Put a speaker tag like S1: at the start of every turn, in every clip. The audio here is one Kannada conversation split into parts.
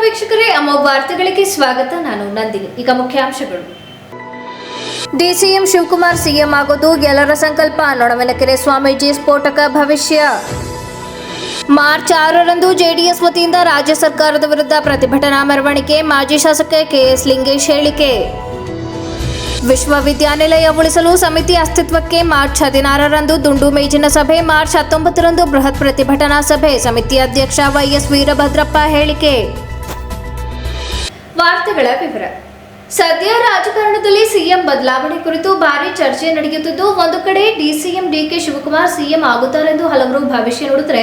S1: ವೀಕ್ಷಕರೇ, ಅಮೋಘ ವಾರ್ತೆಗಳಿಗೆ ಸ್ವಾಗತ. ನಾನು ನಂದಿನಿ. ಈಗ ಮುಖ್ಯಾಂಶಗಳು. ಡಿಸಿಎಂ ಶಿವಕುಮಾರ್ ಸಿಎಂ ಆಗೋದು ಎಲ್ಲರ ಸಂಕಲ್ಪ. ನೊಣವೆನಕೆರೆ ಸ್ವಾಮೀಜಿ ಸ್ಫೋಟಕ ಭವಿಷ್ಯ. ಮಾರ್ಚ್ ಆರರಂದು ಜೆಡಿಎಸ್ ವತಿಯಿಂದ ರಾಜ್ಯ ಸರ್ಕಾರದ ವಿರುದ್ಧ ಪ್ರತಿಭಟನಾ ಮೆರವಣಿಗೆ. ಮಾಜಿ ಶಾಸಕ ಕೆಎಸ್ ಲಿಂಗೇಶ್ ಹೇಳಿಕೆ. ವಿಶ್ವವಿದ್ಯಾನಿಲಯ ಉಳಿಸಲು ಸಮಿತಿ ಅಸ್ತಿತ್ವಕ್ಕೆ ಮಾರ್ಚ್ ಹದಿನಾರರಂದು ದುಂಡು ಮೇಜಿನ ಸಭೆ. ಮಾರ್ಚ್ ಹತ್ತೊಂಬತ್ತರಂದು ಬೃಹತ್ ಪ್ರತಿಭಟನಾ ಸಭೆ. ಸಮಿತಿ ಅಧ್ಯಕ್ಷ ವೈಎಸ್ ವೀರಭದ್ರಪ್ಪ ಹೇಳಿಕೆ. ವಾರ್ತೆಗಳ ವಿವರ. ಸದ್ಯ ರಾಜಕಾರಣದಲ್ಲಿ ಸಿಎಂ ಬದಲಾವಣೆ ಕುರಿತು ಭಾರಿ ಚರ್ಚೆ ನಡೆಯುತ್ತಿದ್ದು, ಒಂದು ಕಡೆ ಡಿಸಿಎಂ ಡಿಕೆ ಶಿವಕುಮಾರ್ ಸಿಎಂ ಆಗುತ್ತಾರೆಂದು ಹಲವರು ಭವಿಷ್ಯ ನೋಡಿದ್ರೆ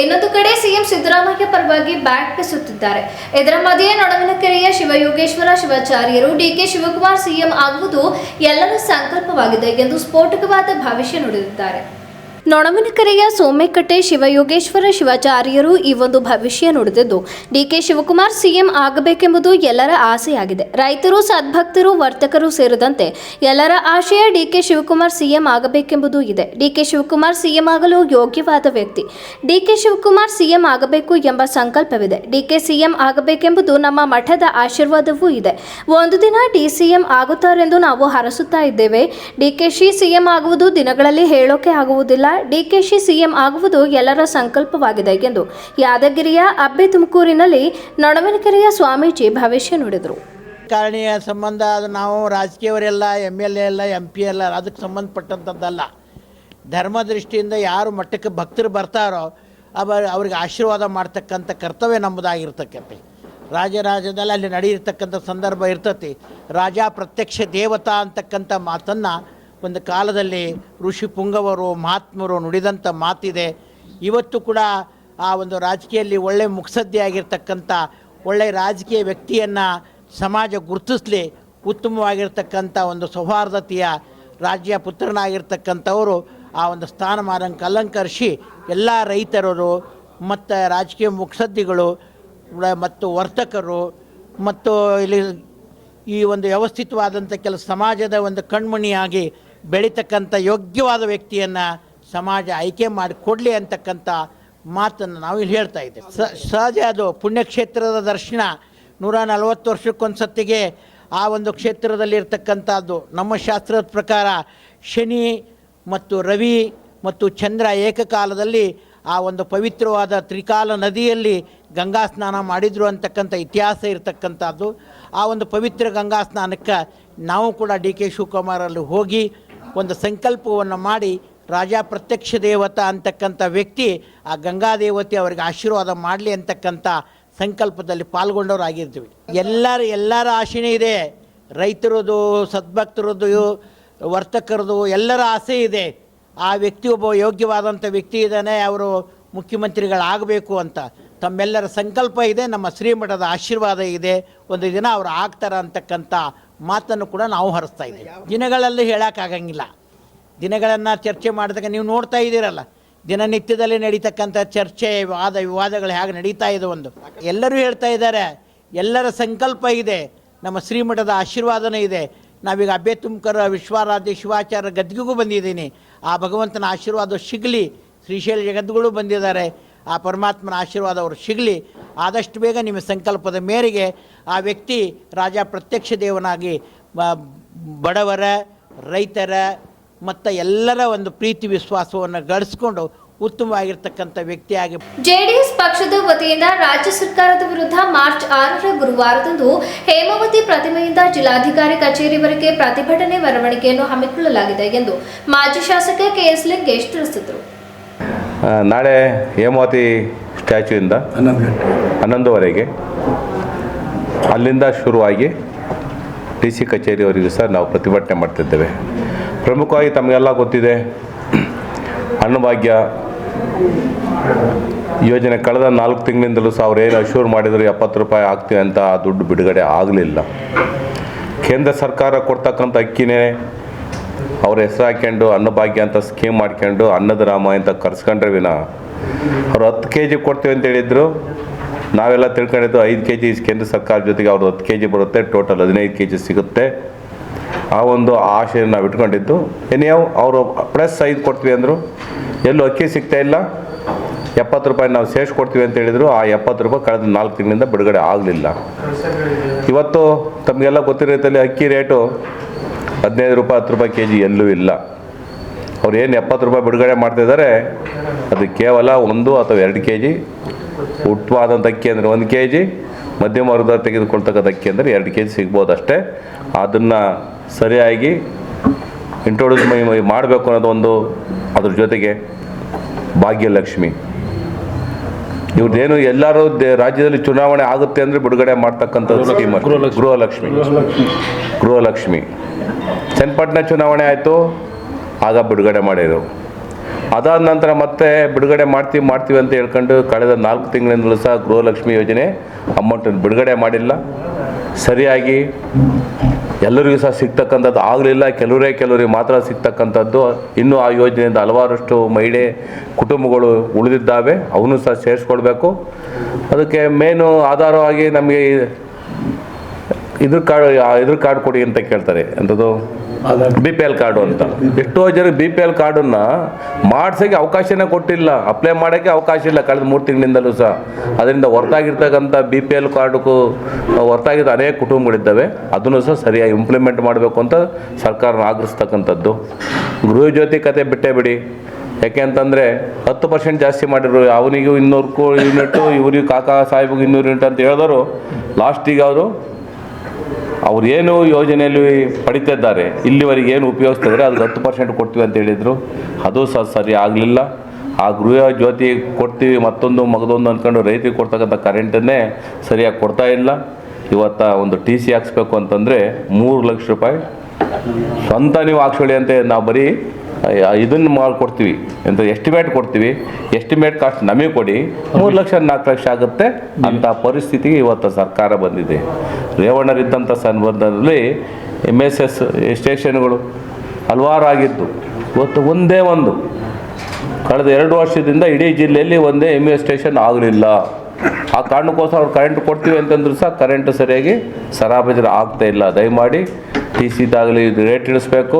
S1: ಇನ್ನೊಂದು ಕಡೆ ಸಿಎಂ ಸಿದ್ದರಾಮಯ್ಯ ಪರವಾಗಿ ಬ್ಯಾಟ್ ಬೀಸುತ್ತಿದ್ದಾರೆ. ಇದರ ಮಧ್ಯೆ ನೊಣವಿನಕೆರೆಯ ಶಿವಯೋಗೇಶ್ವರ, ಶಿವಾಚಾರ್ಯರು ಡಿಕೆ ಶಿವಕುಮಾರ್ ಸಿಎಂ ಆಗುವುದು ಎಲ್ಲರ ಸಂಕಲ್ಪವಾಗಿದೆ ಎಂದು ಸ್ಫೋಟಕವಾದ ಭವಿಷ್ಯ ನುಡಿದಿದ್ದಾರೆ. ನೊಣವಿನಕೆರೆಯ ಸೋಮೆಕಟ್ಟೆ ಶಿವಯೋಗೇಶ್ವರ ಶಿವಾಚಾರ್ಯರು ಈ ಒಂದು ಭವಿಷ್ಯ ನುಡಿದಿದ್ದು. ಡಿಕೆ ಶಿವಕುಮಾರ್ ಸಿಎಂ ಆಗಬೇಕೆಂಬುದು ಎಲ್ಲರ ಆಸೆಯಾಗಿದೆ. ರೈತರು, ಸದ್ಭಕ್ತರು, ವರ್ತಕರು ಸೇರಿದಂತೆ ಎಲ್ಲರ ಆಶಯ ಡಿಕೆ ಶಿವಕುಮಾರ್ ಸಿಎಂ ಆಗಬೇಕೆಂಬುದು ಇದೆ. ಡಿಕೆ ಶಿವಕುಮಾರ್ ಸಿಎಂ ಆಗಲು ಯೋಗ್ಯವಾದ ವ್ಯಕ್ತಿ. ಡಿಕೆ ಶಿವಕುಮಾರ್ ಸಿಎಂ ಆಗಬೇಕು ಎಂಬ ಸಂಕಲ್ಪವಿದೆ. ಡಿಕೆ ಸಿಎಂ ಆಗಬೇಕೆಂಬುದು ನಮ್ಮ ಮಠದ ಆಶೀರ್ವಾದವೂ ಇದೆ. ಒಂದು ದಿನ ಡಿ ಡಿಸಿಎಂ ಆಗುತ್ತಾರೆಂದು ನಾವು ಹರಸುತ್ತಾ ಇದ್ದೇವೆ. ಡಿಕೆಶಿ ಸಿಎಂ ಆಗುವುದು ದಿನಗಳಲ್ಲಿ ಹೇಳೋಕೆ ಆಗುವುದಿಲ್ಲ. ಡಿಕೆಶಿ ಸಿಎಂ ಆಗುವುದು ಎಲ್ಲರ ಸಂಕಲ್ಪವಾಗಿದೆ ಎಂದು ಯಾದಗಿರಿಯ ಅಬ್ಬೆ ತುಮಕೂರಿನಲ್ಲಿ ನಡವನಕೆರೆಯ ಸ್ವಾಮೀಜಿ ಭವಿಷ್ಯ ನುಡಿದರು.
S2: ಕಾರಣೀಯ ಸಂಬಂಧ ಅದು ನಾವು ರಾಜಕೀಯವರೆಲ್ಲ ಎಂ ಎಲ್ ಎ ಎಲ್ಲ ಎಂ ಪಿ ಎಲ್ಲ, ಅದಕ್ಕೆ ಸಂಬಂಧಪಟ್ಟಂಥದ್ದಲ್ಲ. ಧರ್ಮ ದೃಷ್ಟಿಯಿಂದ ಯಾರು ಮಟ್ಟಕ್ಕೆ ಭಕ್ತರು ಬರ್ತಾರೋ ಅವ ಅವ್ರಿಗೆ ಆಶೀರ್ವಾದ ಮಾಡ್ತಕ್ಕಂಥ ಕರ್ತವ್ಯ ನಮ್ಮದಾಗಿರ್ತಕ್ಕಂಥ ರಾಜರಾಜದಲ್ಲಿ ಅಲ್ಲಿ ನಡೆಯಿರ್ತಕ್ಕಂಥ ಸಂದರ್ಭ ಇರ್ತತಿ. ರಾಜ ಪ್ರತ್ಯಕ್ಷ ದೇವತಾ ಅಂತಕ್ಕಂಥ ಮಾತನ್ನು ಒಂದು ಕಾಲದಲ್ಲಿ ಋಷಿ ಪುಂಗವರು, ಮಹಾತ್ಮರು ನುಡಿದಂಥ ಮಾತಿದೆ. ಇವತ್ತು ಕೂಡ ಆ ಒಂದು ರಾಜಕೀಯದಲ್ಲಿ ಒಳ್ಳೆ ಮುಕ್ಸದ್ದೆ ಆಗಿರ್ತಕ್ಕಂಥ ಒಳ್ಳೆ ರಾಜಕೀಯ ವ್ಯಕ್ತಿಯನ್ನು ಸಮಾಜ ಗುರುತಿಸಲಿ ಉತ್ತಮವಾಗಿರ್ತಕ್ಕಂಥ ಒಂದು ಸೌಹಾರ್ದತೆಯ ರಾಜ್ಯ ಪುತ್ರನಾಗಿರ್ತಕ್ಕಂಥವರು ಆ ಒಂದು ಸ್ಥಾನಮಾನಕ್ಕೆ ಅಲಂಕರಿಸಿ ಎಲ್ಲ ರೈತರರು, ಮತ್ತು ರಾಜಕೀಯ ಮುಕ್ಸದ್ದಿಗಳು ಮತ್ತು ವರ್ತಕರು, ಮತ್ತು ಇಲ್ಲಿ ಈ ಒಂದು ವ್ಯವಸ್ಥಿತವಾದಂಥ ಕೆಲಸ ಸಮಾಜದ ಒಂದು ಕಣ್ಮಣಿಯಾಗಿ ಬೆಳೀತಕ್ಕಂಥ ಯೋಗ್ಯವಾದ ವ್ಯಕ್ತಿಯನ್ನು ಸಮಾಜ ಆಯ್ಕೆ ಮಾಡಿ ಕೊಡಲಿ ಅಂತಕ್ಕಂಥ ಮಾತನ್ನು ನಾವು ಇಲ್ಲಿ ಹೇಳ್ತಾ ಇದ್ದೇವೆ. ಸ, ಸಹಜ ಅದು ಪುಣ್ಯಕ್ಷೇತ್ರದ ದರ್ಶನ ನೂರ ನಲವತ್ತು ವರ್ಷಕ್ಕೊಂದ್ಸತ್ತಿಗೆ ಆ ಒಂದು ಕ್ಷೇತ್ರದಲ್ಲಿ ಇರ್ತಕ್ಕಂಥದ್ದು ನಮ್ಮ ಶಾಸ್ತ್ರದ ಪ್ರಕಾರ ಶನಿ ಮತ್ತು ರವಿ ಮತ್ತು ಚಂದ್ರ ಏಕಕಾಲದಲ್ಲಿ ಆ ಒಂದು ಪವಿತ್ರವಾದ ತ್ರಿಕಾಲ ನದಿಯಲ್ಲಿ ಗಂಗಾ ಸ್ನಾನ ಮಾಡಿದರು ಅಂತಕ್ಕಂಥ ಇತಿಹಾಸ ಇರತಕ್ಕಂಥದ್ದು. ಆ ಒಂದು ಪವಿತ್ರ ಗಂಗಾ ಸ್ನಾನಕ್ಕೆ ನಾವು ಕೂಡ ಡಿ ಕೆ ಶಿವಕುಮಾರಲ್ಲಿ ಹೋಗಿ ಒಂದು ಸಂಕಲ್ಪವನ್ನು ಮಾಡಿ ರಾಜ ಪ್ರತ್ಯಕ್ಷ ದೇವತಾ ಅಂತಕ್ಕಂಥ ವ್ಯಕ್ತಿ ಆ ಗಂಗಾ ದೇವತೆ ಅವರಿಗೆ ಆಶೀರ್ವಾದ ಮಾಡಲಿ ಅಂತಕ್ಕಂಥ ಸಂಕಲ್ಪದಲ್ಲಿ ಪಾಲ್ಗೊಂಡವರಾಗಿರ್ತೀವಿ ಎಲ್ಲರ ಎಲ್ಲರ ಆಶೆನೇ ಇದೆ. ರೈತರದು ಸದ್ಭಕ್ತರದ್ದು ವರ್ತಕರದು ಎಲ್ಲರ ಆಸೆ ಇದೆ. ಆ ವ್ಯಕ್ತಿ ಒಬ್ಬ ಯೋಗ್ಯವಾದಂಥ ವ್ಯಕ್ತಿ ಇದ್ದಾನೆ, ಅವರು ಮುಖ್ಯಮಂತ್ರಿಗಳಾಗಬೇಕು ಅಂತ. ತಮ್ಮೆಲ್ಲರ ಸಂಕಲ್ಪ ಇದೆ, ನಮ್ಮ ಶ್ರೀಮಠದ ಆಶೀರ್ವಾದ ಇದೆ. ಒಂದು ದಿನ ಅವರು ಆಗ್ತಾರೆ ಅಂತಕ್ಕಂಥ ಮಾತನ್ನು ಕೂಡ ನಾವು ಹರಿಸ್ತಾ ಇದ್ದೀವಿ. ದಿನಗಳಲ್ಲಿ ಹೇಳೋಕ್ಕಾಗಂಗಿಲ್ಲ. ದಿನಗಳನ್ನು ಚರ್ಚೆ ಮಾಡಿದಾಗ ನೀವು ನೋಡ್ತಾ ಇದ್ದೀರಲ್ಲ, ದಿನನಿತ್ಯದಲ್ಲಿ ನಡೀತಕ್ಕಂಥ ಚರ್ಚೆ, ವಾದ ವಿವಾದಗಳು ಹೇಗೆ ನಡೀತಾ ಇದೆ ಒಂದು. ಎಲ್ಲರೂ ಹೇಳ್ತಾ ಇದ್ದಾರೆ, ಎಲ್ಲರ ಸಂಕಲ್ಪ ಇದೆ, ನಮ್ಮ ಶ್ರೀಮಠದ ಆಶೀರ್ವಾದನೇ ಇದೆ. ನಾವೀಗ ಅಬ್ಬೆ ತುಮಕರ ವಿಶ್ವಾರಾಧ್ಯ ಶಿವಾಚಾರ್ಯ ಗದ್ದಿಗೂ ಬಂದಿದ್ದೀನಿ. ಆ ಭಗವಂತನ ಆಶೀರ್ವಾದ ಸಿಗಲಿ. ಶ್ರೀಶೈಲ ಜಗದ್ಗುಳು ಬಂದಿದ್ದಾರೆ. ಆ ಪರಮಾತ್ಮನ ಆಶೀರ್ವಾದ ಅವರು ಸಿಗಲಿ, ಆದಷ್ಟು ಬೇಗ ನಿಮ್ಮ ಸಂಕಲ್ಪದ ಮೇರೆಗೆ ಆ ವ್ಯಕ್ತಿ ರಾಜ ಪ್ರತ್ಯಕ್ಷ ದೇವನಾಗಿ ಬಡವರ, ರೈತರ, ಮತ್ತು ಎಲ್ಲರ ಒಂದು ಪ್ರೀತಿ ವಿಶ್ವಾಸವನ್ನು ಗಳಿಸ್ಕೊಂಡು ಉತ್ತಮವಾಗಿರ್ತಕ್ಕಂಥ ವ್ಯಕ್ತಿಯಾಗಿ
S1: ಜೆಡಿಎಸ್ ಪಕ್ಷದ ವತಿಯಿಂದ ರಾಜ್ಯ ಸರ್ಕಾರದ ವಿರುದ್ಧ ಮಾರ್ಚ್ ಆರರ ಗುರುವಾರದಂದು ಹೇಮಾವತಿ ಪ್ರತಿಮೆಯಿಂದ ಜಿಲ್ಲಾಧಿಕಾರಿ ಕಚೇರಿವರೆಗೆ ಪ್ರತಿಭಟನೆ ಮೆರವಣಿಗೆಯನ್ನು ಹಮ್ಮಿಕೊಳ್ಳಲಾಗಿದೆ ಎಂದು ಮಾಜಿ ಶಾಸಕ ಕೆಎಸ್ ಲಿಂಗೇಶ್ ತಿಳಿಸಿದರು.
S3: ನಾಳೆ ಹೇಮಾವತಿ ಸ್ಟ್ಯಾಚ್ಯೂಯಿಂದ ಹನ್ನೊಂದುವರೆಗೆ ಅಲ್ಲಿಂದ ಶುರುವಾಗಿ ಡಿ ಸಿ ಕಚೇರಿಯವರೆಗೂ ಸಹ ನಾವು ಪ್ರತಿಭಟನೆ ಮಾಡ್ತಿದ್ದೇವೆ. ಪ್ರಮುಖವಾಗಿ ತಮಗೆಲ್ಲ ಗೊತ್ತಿದೆ ಅನ್ನಭಾಗ್ಯ ಯೋಜನೆ ಕಳೆದ ನಾಲ್ಕು ತಿಂಗಳಿಂದಲೂ ಸಹ ಏನು ಅಶ್ಯೂರ್ ಮಾಡಿದರೆ, ಎಪ್ಪತ್ತು ರೂಪಾಯಿ ಆಗ್ತೀವಿ ಅಂತ ಆ ದುಡ್ಡು ಬಿಡುಗಡೆ ಆಗಲಿಲ್ಲ. ಕೇಂದ್ರ ಸರ್ಕಾರ ಕೊಡ್ತಕ್ಕಂಥ ಅಕ್ಕಿನೇ ಅವ್ರ ಹೆಸರು ಹಾಕ್ಕೊಂಡು ಅನ್ನಭಾಗ್ಯ ಅಂತ ಸ್ಕೀಮ್ ಮಾಡ್ಕೊಂಡು ಅನ್ನದ ರಾಮ ಅಂತ ಕರ್ಸ್ಕೊಂಡ್ರೆ ವಿನ. ಅವ್ರು ಹತ್ತು ಕೆ ಜಿ ಕೊಡ್ತೀವಿ ಅಂತ ಹೇಳಿದ್ರು. ನಾವೆಲ್ಲ ತಿಳ್ಕೊಂಡಿದ್ದು ಐದು ಕೆ ಜಿ ಕೇಂದ್ರ ಸರ್ಕಾರ ಜೊತೆಗೆ ಅವ್ರದ್ದು ಹತ್ತು ಕೆ ಜಿ ಬರುತ್ತೆ ಟೋಟಲ್ ಹದಿನೈದು ಕೆ ಜಿ ಸಿಗುತ್ತೆ. ಆ ಒಂದು ಆಶೆಯನ್ನು ನಾವು ಇಟ್ಕೊಂಡಿದ್ದು. ಇನ್ಯಾವ ಅವರು ಪ್ಲಸ್ ಐದು ಕೊಡ್ತೀವಿ ಅಂದರು. ಎಲ್ಲೂ ಅಕ್ಕಿ ಸಿಗ್ತಾ ಇಲ್ಲ. ಎಪ್ಪತ್ತು ರೂಪಾಯಿ ನಾವು ಸೇರಿಸಿ ಕೊಡ್ತೀವಿ ಅಂತ ಹೇಳಿದರು. ಆ ಎಪ್ಪತ್ತು ರೂಪಾಯಿ ಕಳೆದ ನಾಲ್ಕು ತಿಂಗಳಿಂದ ಬಿಡುಗಡೆ ಆಗಲಿಲ್ಲ. ಇವತ್ತು ತಮಗೆಲ್ಲ ಗೊತ್ತಿರೋ ರೀತಿಯಲ್ಲಿ ಅಕ್ಕಿ ರೇಟು ಹದಿನೈದು ರೂಪಾಯಿ, ಹತ್ತು ರೂಪಾಯಿ ಕೆ ಜಿ ಎಲ್ಲೂ ಇಲ್ಲ. ಅವ್ರು ಏನು ಎಪ್ಪತ್ತು ರೂಪಾಯಿ ಬಿಡುಗಡೆ ಮಾಡ್ತಿದ್ದಾರೆ ಅದು ಕೇವಲ ಒಂದು ಅಥವಾ ಎರಡು ಕೆ ಜಿ ಉತ್ತಮವಾದಂಥ ಅಕ್ಕಿ ಅಂದರೆ ಒಂದು ಕೆ ಜಿ ಮಧ್ಯಮ ವರ್ಗದ ತೆಗೆದುಕೊಳ್ತಕ್ಕಂಥ ಅಕ್ಕಿ ಅಂದರೆ ಎರಡು ಕೆ ಜಿ ಸಿಗ್ಬೋದು ಅಷ್ಟೇ ಅದನ್ನು ಸರಿಯಾಗಿ ಇಂಟ್ರೊಡ್ಯೂಸ್ ಮಾಡಬೇಕು ಅನ್ನೋದು ಒಂದು ಅದ್ರ ಜೊತೆಗೆ ಭಾಗ್ಯಲಕ್ಷ್ಮಿ. ಇವ್ರದ್ದೇನು ಎಲ್ಲರೂ ದೇ- ರಾಜ್ಯದಲ್ಲಿ ಚುನಾವಣೆ ಆಗುತ್ತೆ ಅಂದರೆ ಬಿಡುಗಡೆ ಮಾಡ್ತಕ್ಕಂಥದ್ದು ಸ್ಕೀಮ್ ಗೃಹಲಕ್ಷ್ಮಿ. ಗೃಹಲಕ್ಷ್ಮಿ. ಚನ್ನಪಟ್ಟಣ ಚುನಾವಣೆ ಆಯಿತು ಆಗ ಬಿಡುಗಡೆ ಮಾಡಿದರು. ಅದಾದ ನಂತರ ಮತ್ತೆ ಬಿಡುಗಡೆ ಮಾಡ್ತೀವಿ ಮಾಡ್ತೀವಿ ಅಂತ ಹೇಳ್ಕೊಂಡು ಕಳೆದ ನಾಲ್ಕು ತಿಂಗಳಿಂದಲೂ ಸಹ ಗೃಹಲಕ್ಷ್ಮಿ ಯೋಜನೆ ಅಮೌಂಟನ್ನು ಬಿಡುಗಡೆ ಮಾಡಿಲ್ಲ. ಸರಿಯಾಗಿ ಎಲ್ಲರಿಗೂ ಸಹ ಸಿಗ್ತಕ್ಕಂಥದ್ದು. ಆಗಲಿಲ್ಲ ಕೆಲವರೇ ಕೆಲವರಿಗೆ ಮಾತ್ರ ಸಿಗ್ತಕ್ಕಂಥದ್ದು. ಇನ್ನೂ ಆ ಯೋಜನೆಯಿಂದ ಹಲವಾರಷ್ಟು ಮಹಿಳೆ, ಕುಟುಂಬಗಳು ಉಳಿದಿದ್ದಾವೆ. ಅವನು ಸಹ ಸೇರಿಸ್ಕೊಳ್ಬೇಕು. ಅದಕ್ಕೆ ಮೇನು ಆಧಾರವಾಗಿ ನಮಗೆ ಇದ್ರ ಕಾರ್ಡ್ ಇದ್ರ ಕಾರ್ಡ್ ಕೊಡಿ ಅಂತ ಕೇಳ್ತಾರೆ. ಅಂಥದ್ದು ಬಿ ಪಿ ಎಲ್ ಕಾರ್ಡು ಅಂತ. ಎಷ್ಟೋ ಜನ ಬಿ ಪಿ ಎಲ್ ಕಾರ್ಡನ್ನು ಮಾಡ್ಸೋಕ್ಕೆ ಅವಕಾಶನೇ ಕೊಟ್ಟಿಲ್ಲ. ಅಪ್ಲೈ ಮಾಡೋಕ್ಕೆ ಅವಕಾಶ ಇಲ್ಲ ಕಳೆದ ಮೂರು ತಿಂಗಳಿಂದಲೂ ಸಹ. ಅದರಿಂದ ಹೊರತಾಗಿರ್ತಕ್ಕಂಥ ಬಿ ಪಿ ಎಲ್ ಕಾರ್ಡ್ಗೂ ಹೊರತಾಗಿದ್ದ ಅನೇಕ ಕುಟುಂಬಗಳಿದ್ದಾವೆ. ಅದನ್ನು ಸಹ ಸರಿಯಾಗಿ ಇಂಪ್ಲಿಮೆಂಟ್ ಮಾಡಬೇಕು ಅಂತ ಸರ್ಕಾರನ ಆಗ್ರಹಿಸ್ತಕ್ಕಂಥದ್ದು. ಗೃಹ ಜ್ಯೋತಿ ಕತೆ ಬಿಟ್ಟೇ ಬಿಡಿ. ಯಾಕೆ ಅಂತಂದರೆ ಹತ್ತು ಪರ್ಸೆಂಟ್ ಜಾಸ್ತಿ ಮಾಡಿದ್ರು. ಅವನಿಗೂ ಇನ್ನೂರು ಕೋ ಯೂನಿಟ್ಟು ಇವರಿಗೂ ಕಾಕಾ ಸಾಹೇಬ್ಗೆ ಇನ್ನೂರು ಯೂನಿಟ್ ಅಂತ ಹೇಳಿದ್ರು. ಲಾಸ್ಟಿಗೆ ಅವರು ಅವ್ರು ಏನು ಯೋಜನೆಯಲ್ಲಿ ಪಡಿತಾ ಇದ್ದಾರೆ ಇಲ್ಲಿವರೆಗೆ ಏನು ಉಪಯೋಗಿಸ್ತಿದ್ರೆ ಅದಕ್ಕೆ ಹತ್ತು ಪರ್ಸೆಂಟ್ ಕೊಡ್ತೀವಿ ಅಂತ ಹೇಳಿದರು. ಅದು ಸಹ ಸರಿ ಆಗಲಿಲ್ಲ. ಆ ಗೃಹ ಜ್ಯೋತಿ ಕೊಡ್ತೀವಿ, ಮತ್ತೊಂದು ಮಗದೊಂದು ಅಂದ್ಕೊಂಡು ರೈತರಿಗೆ ಕೊಡ್ತಕ್ಕಂಥ ಕರೆಂಟನ್ನೇ ಸರಿಯಾಗಿ ಕೊಡ್ತಾ ಇಲ್ಲ. ಇವತ್ತ ಒಂದು ಟಿ ಸಿ ಹಾಕ್ಸ್ಬೇಕು ಅಂತಂದರೆ ಮೂರು ಲಕ್ಷ ರೂಪಾಯಿ. ಸ್ವಂತ ನೀವು ಹಾಕ್ಸ್ಕೊಳ್ಳಿ ಅಂತ ನಾವು ಬರೀ ಇದನ್ನು ಮಾಡಿಕೊಡ್ತೀವಿ ಅಂತ ಎಸ್ಟಿಮೇಟ್ ಕೊಡ್ತೀವಿ. ಎಸ್ಟಿಮೇಟ್ ಕಾಸ್ಟ್ ನಮಗೆ ಕೊಡಿ. ಮೂರು ಲಕ್ಷ, ನಾಲ್ಕು ಲಕ್ಷ ಆಗುತ್ತೆ ಅಂತ ಪರಿಸ್ಥಿತಿಗೆ ಇವತ್ತು ಸರ್ಕಾರ ಬಂದಿದೆ. ರೇವಣ್ಣರಿದ್ದಂಥ ಸಂದರ್ಭದಲ್ಲಿ ಎಂ ಎಸ್ ಎಸ್ ಸ್ಟೇಷನ್ಗಳು ಹಲವಾರು ಆಗಿದ್ದು ಇವತ್ತು ಒಂದೇ ಒಂದು. ಕಳೆದ ಎರಡು ವರ್ಷದಿಂದ ಇಡೀ ಜಿಲ್ಲೆಯಲ್ಲಿ ಒಂದೇ ಎಂ ಎಸ್ ಸ್ಟೇಷನ್ ಆಗಲಿಲ್ಲ. ಆ ಕಾರಣಕ್ಕೋಸ್ಕರ ಅವ್ರು ಕರೆಂಟ್ ಕೊಡ್ತೀವಿ ಅಂತಂದ್ರೂ ಸಹ ಕರೆಂಟ್ ಸರಿಯಾಗಿ ಸರಾಬಜರ ಆಗ್ತಾ ಇಲ್ಲ. ದಯಮಾಡಿ ಟಿ ಸಿದಾಗಲಿ ರೇಟ್ ಇಳಿಸ್ಬೇಕು.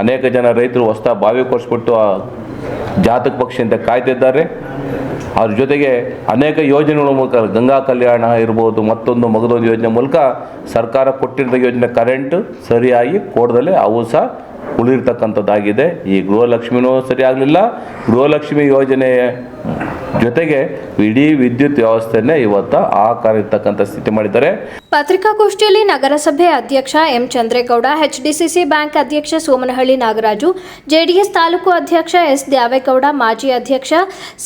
S3: ಅನೇಕ ಜನ ರೈತರು ಹೊಸ ಬಾವಿ ಕೊಡಿಸ್ಬಿಟ್ಟು ಆ ಜಾತಕ ಪಕ್ಷಿ ಅಂತ ಕಾಯ್ತಿದ್ದಾರೆ. ಅದ್ರ ಜೊತೆಗೆ ಅನೇಕ ಯೋಜನೆಗಳ ಮೂಲಕ ಗಂಗಾ ಕಲ್ಯಾಣ ಇರ್ಬೋದು, ಮತ್ತೊಂದು ಮಗದೊಂದು ಯೋಜನೆ ಮೂಲಕ ಸರ್ಕಾರ ಕೊಟ್ಟಿರೋ ಯೋಜನೆ ಕರೆಂಟ್ ಸರಿಯಾಗಿ ಕೊಡದಲ್ಲೇ ಅವು ಸಹ ಉಳಿರ್ತಕ್ಕಂಥದ್ದಾಗಿದೆ. ಈ ಗೃಹಲಕ್ಷ್ಮಿನೂ ಸರಿಯಾಗಲಿಲ್ಲ. ಗೃಹಲಕ್ಷ್ಮಿ ಯೋಜನೆ ಜೊತೆಗೆ ಇಡೀ ವಿದ್ಯುತ್ ವ್ಯವಸ್ಥೆನೇ ಇವತ್ತು ಆಕಾರ ಇರ್ತಕ್ಕಂಥ ಸ್ಥಿತಿ ಮಾಡಿದ್ದಾರೆ.
S1: ಪತ್ರಿಕಾಗೋಷ್ಠಿಯಲ್ಲಿ ನಗರಸಭೆ ಅಧ್ಯಕ್ಷ ಎಂ ಚಂದ್ರೇಗೌಡ ಎಚ್ಡಿಸಿಸಿ ಬ್ಯಾಂಕ್ ಅಧ್ಯಕ್ಷ ಸೋಮನಹಳ್ಳಿ ನಾಗರಾಜು ಜೆಡಿಎಸ್ ತಾಲೂಕು ಅಧ್ಯಕ್ಷ ಎಸ್ ದ್ಯಾವೇಗೌಡ, ಮಾಜಿ ಅಧ್ಯಕ್ಷ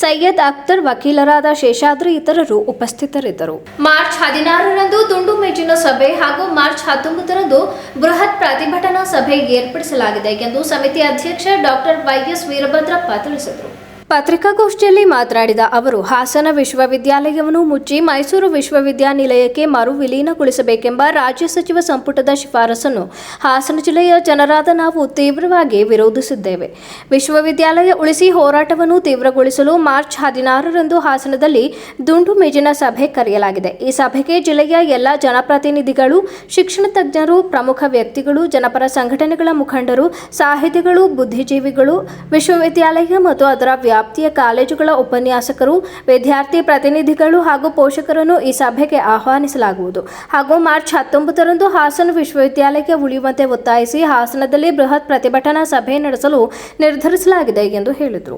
S1: ಸೈಯದ್ ಅಖ್ತರ್, ವಕೀಲರಾದ ಶೇಷಾದ್ರಿ ಇತರರು ಉಪಸ್ಥಿತರಿದ್ದರು. ಮಾರ್ಚ್ ಹದಿನಾರರಂದು ದುಂಡು ಮೇಜಿನ ಸಭೆ ಹಾಗೂ ಮಾರ್ಚ್ ಹತ್ತೊಂಬತ್ತರಂದು ಬೃಹತ್ ಪ್ರತಿಭಟನಾ ಸಭೆ ಏರ್ಪಡಿಸಲಾಗಿದೆ ಎಂದು ಸಮಿತಿ ಅಧ್ಯಕ್ಷ ಡಾಕ್ಟರ್ ವೈಎಸ್ ವೀರಭದ್ರಪ್ಪ ತಿಳಿಸಿದರು. ಪತ್ರಿಕಾಗೋಷ್ಠಿಯಲ್ಲಿ ಮಾತನಾಡಿದ ಅವರು, ಹಾಸನ ವಿಶ್ವವಿದ್ಯಾಲಯವನ್ನು ಮುಚ್ಚಿ ಮೈಸೂರು ವಿಶ್ವವಿದ್ಯಾನಿಲಯಕ್ಕೆ ಮರು ವಿಲೀನಗೊಳಿಸಬೇಕೆಂಬ ರಾಜ್ಯ ಸಚಿವ ಸಂಪುಟದ ಶಿಫಾರಸನ್ನು ಹಾಸನ ಜಿಲ್ಲೆಯ ಜನರಾದ ನಾವು ತೀವ್ರವಾಗಿ ವಿರೋಧಿಸಿದ್ದೇವೆ. ವಿಶ್ವವಿದ್ಯಾಲಯ ಉಳಿಸಿ ಹೋರಾಟವನ್ನು ತೀವ್ರಗೊಳಿಸಲು ಮಾರ್ಚ್ ಹದಿನಾರರಂದು ಹಾಸನದಲ್ಲಿ ದುಂಡು ಮೇಜಿನ ಸಭೆ ಕರೆಯಲಾಗಿದೆ. ಈ ಸಭೆಗೆ ಜಿಲ್ಲೆಯ ಎಲ್ಲ ಜನಪ್ರತಿನಿಧಿಗಳು, ಶಿಕ್ಷಣ ತಜ್ಞರು, ಪ್ರಮುಖ ವ್ಯಕ್ತಿಗಳು, ಜನಪರ ಸಂಘಟನೆಗಳ ಮುಖಂಡರು, ಸಾಹಿತಿಗಳು, ಬುದ್ಧಿಜೀವಿಗಳು, ವಿಶ್ವವಿದ್ಯಾಲಯ ಮತ್ತು ಅದರ ವ್ಯಾಪ್ತಿಯ ಕಾಲೇಜುಗಳ ಉಪನ್ಯಾಸಕರು, ವಿದ್ಯಾರ್ಥಿ ಪ್ರತಿನಿಧಿಗಳು ಹಾಗೂ ಪೋಷಕರನ್ನು ಈ ಸಭೆಗೆ ಆಹ್ವಾನಿಸಲಾಗುವುದು. ಹಾಗೂ ಮಾರ್ಚ್ ಹತ್ತೊಂಬತ್ತರಂದು ಹಾಸನ ವಿಶ್ವವಿದ್ಯಾಲಯಕ್ಕೆ ಉಳಿಯುವಂತೆ ಒತ್ತಾಯಿಸಿ ಹಾಸನದಲ್ಲಿ ಬೃಹತ್ ಪ್ರತಿಭಟನಾ ಸಭೆ ನಡೆಸಲು ನಿರ್ಧರಿಸಲಾಗಿದೆ ಎಂದು ಹೇಳಿದರು.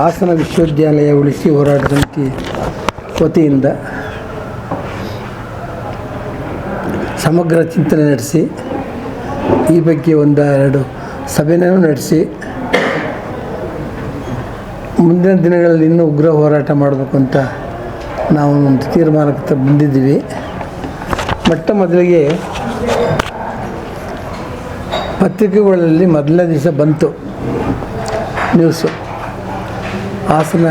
S4: ಹಾಸನ ವಿಶ್ವವಿದ್ಯಾಲಯ ಉಳಿಸಿ ಹೋರಾಟ ಸಮಿತಿ ವತಿಯಿಂದ ಸಮಗ್ರ ಚಿಂತನೆ ನಡೆಸಿ, ಈ ಬಗ್ಗೆ ಒಂದೆರಡು ಸಭೆನೂ ನಡೆಸಿ ಮುಂದಿನ ದಿನಗಳಲ್ಲಿ ಇನ್ನೂ ಉಗ್ರ ಹೋರಾಟ ಮಾಡಬೇಕು ಅಂತ ನಾವು ಒಂದು ತೀರ್ಮಾನಕ್ಕೆ ಬಂದಿದ್ದೀವಿ. ಮೊಟ್ಟ ಮೊದಲಿಗೆ ಪತ್ರಿಕೆಗಳಲ್ಲಿ ಮೊದಲನೇ ದಿವಸ ಬಂತು ನ್ಯೂಸು. ಹಾಸನ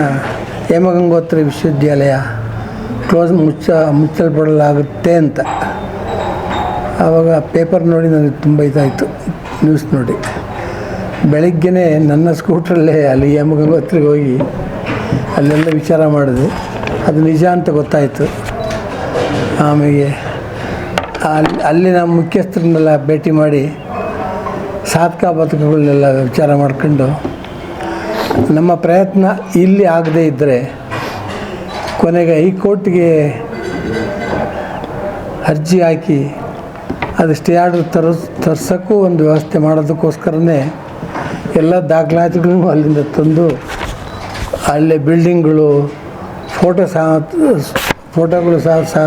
S4: ಹೇಮಗಂಗೋತ್ರ ವಿಶ್ವವಿದ್ಯಾಲಯ ಕ್ಲೋಸ್ ಮುಚ್ಚ, ಮುಚ್ಚಲ್ಪಡಲಾಗುತ್ತೆ ಅಂತ. ಆವಾಗ ಪೇಪರ್ ನೋಡಿ ನನಗೆ ತುಂಬ ಇದಾಯಿತು, ನ್ಯೂಸ್ ನೋಡಿ. ಬೆಳಿಗ್ಗೆನೇ ನನ್ನ ಸ್ಕೂಟ್ರಲ್ಲೇ ಅಲ್ಲಿ ಹೇಮಗಂಗೋತ್ರಿಗೆ ಹೋಗಿ ಅಲ್ಲೆಲ್ಲ ವಿಚಾರ ಮಾಡಿದೆ. ಅದು ನಿಜ ಅಂತ ಗೊತ್ತಾಯಿತು. ಆಮೇಲೆ ಅಲ್ಲಿ ಅಲ್ಲಿ ನಮ್ಮ ಮುಖ್ಯಸ್ಥರನ್ನೆಲ್ಲ ಭೇಟಿ ಮಾಡಿ ಸಾಧಕ ಬದುಕುಗಳನ್ನೆಲ್ಲ ವಿಚಾರ ಮಾಡ್ಕೊಂಡು ನಮ್ಮ ಪ್ರಯತ್ನ ಇಲ್ಲಿ ಆಗದೇ ಇದ್ದರೆ ಕೊನೆಗೆ ಹೈಕೋರ್ಟ್ಗೆ ಅರ್ಜಿ ಹಾಕಿ ಅದು ಸ್ಟೇ ಆರ್ಡರ್ ತರಿಸ್, ತರ್ಸೋಕ್ಕೂ ಒಂದು ವ್ಯವಸ್ಥೆ ಮಾಡೋದಕ್ಕೋಸ್ಕರನೇ ಎಲ್ಲ ದಾಖಲಾತಿಗಳನ್ನು ಅಲ್ಲಿಂದ ತಂದು ಅಲ್ಲೇ ಬಿಲ್ಡಿಂಗ್ಗಳು ಫೋಟೋ ಸಹ ಫೋಟೋಗಳು ಸಹ ಸಹ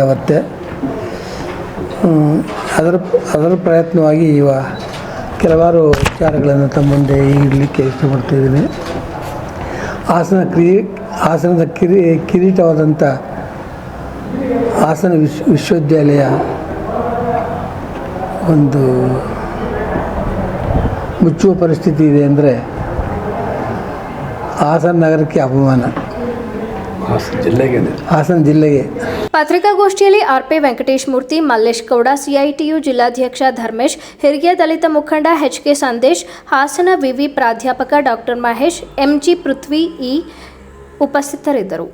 S4: ಅವತ್ತೆ ಅದರ ಅದರ ಪ್ರಯತ್ನವಾಗಿ ಇವ ಕೆಲವಾರು ವಿಚಾರಗಳನ್ನು ತಮ್ಮಂದೆ ಮುಂದೆ ಇಡಲಿಕ್ಕೆ ಇಷ್ಟಪಡ್ತಿದ್ದೀನಿ. ಹಾಸನ ಕ್ರೀ, ಹಾಸನದ ಕಿರಿ ಕಿರೀಟವಾದಂಥ ಹಾಸನ ವಿಶ್ವ, ವಿಶ್ವವಿದ್ಯಾಲಯ ಒಂದು ಮುಚ್ಚುವ ಪರಿಸ್ಥಿತಿ ಇದೆ ಅಂದರೆ ಹಾಸನ ನಗರಕ್ಕೆ ಅಪಮಾನ. ಹಾಸನ ಜಿಲ್ಲೆಗೆ
S1: ಪತ್ರಿಕಾಗೋಷ್ಠಿಯಲ್ಲಿ ಆರ್ಪಿ ವೆಂಕಟೇಶ್ ಮೂರ್ತಿ ಮಲ್ಲೇಶ್ ಗೌಡ ಸಿಐಟಿಯು ಜಿಲ್ಲಾಧ್ಯಕ್ಷ ಧರ್ಮೇಶ್ ಹಿರಿಯ ದಲಿತ ಮುಖಂಡ ಎಚ್ ಕೆ ಸಂದೇಶ್ ಹಾಸನ ವಿವಿ ಪ್ರಾಧ್ಯಾಪಕ doctor Mahesh MG Prithvi E ಉಪಸ್ಥಿತರಿದ್ದರು.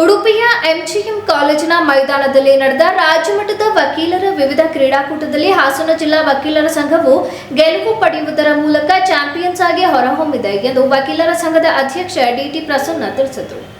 S1: ಉಡುಪಿಯ ಎಂಜಿಎಂ ಕಾಲೇಜಿನ ಮೈದಾನದಲ್ಲಿ ನಡೆದ ರಾಜ್ಯಮಟ್ಟದ ವಕೀಲರ ವಿವಿಧ ಕ್ರೀಡಾಕೂಟದಲ್ಲಿ ಹಾಸನ ಜಿಲ್ಲಾ ವಕೀಲರ ಸಂಘವು ಗೆಲುವು ಪಡೆಯುವುದರ ಮೂಲಕ ಚಾಂಪಿಯನ್ಸ್ ಆಗಿ ಹೊರಹೊಮ್ಮಿದೆ ಎಂದು ವಕೀಲರ ಸಂಘದ ಅಧ್ಯಕ್ಷ ಡಿಟಿ ಪ್ರಸನ್ನ ತಿಳಿಸಿದರು.